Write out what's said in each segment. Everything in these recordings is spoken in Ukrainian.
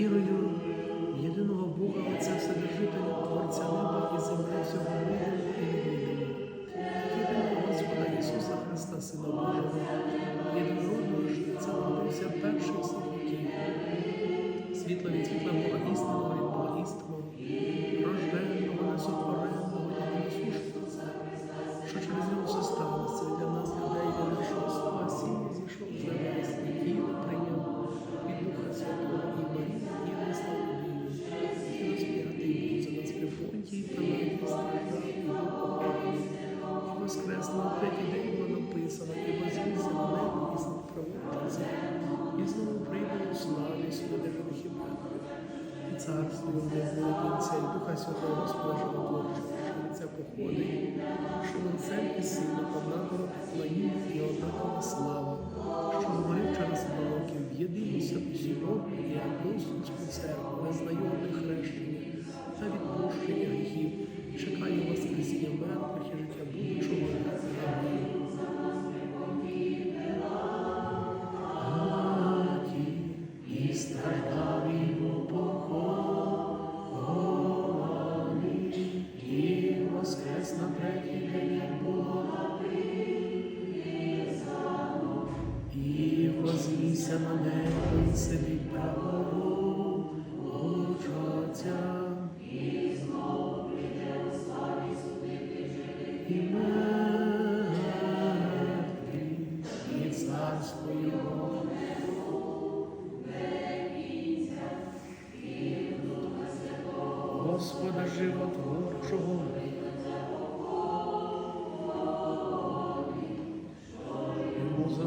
вірою в єдиного Бога, Отця Вседержителя, Творця неба і землі, всього видимого і невидимого, єдиного Господа Ісуса Христа, Сина Божого, єдинородного ж Отця народився перший всіх віків. Світло від світла Бога істинного від Бога істинного, рожденного, несотвореного, що через нього все сталося і знову у славі сюди живих і царство не було і Духа Святого Господа Животворчого, що це походить, що Отцем і сина однаково планів і однакова слава, що ми через пророків в єдиність Богу і апостольську церкву, воскрес на третій день як було і вознісся на небо і сидить праворуч І мертві, і царство його. Господа животворчого.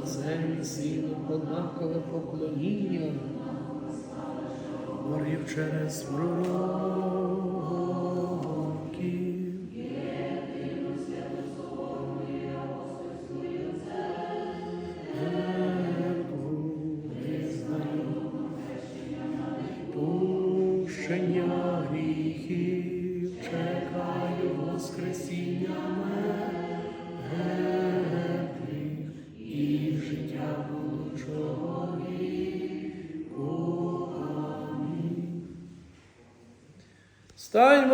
Це і сину однакове поклоніння, говорив через пророків. Пущення гріхів Stein, wo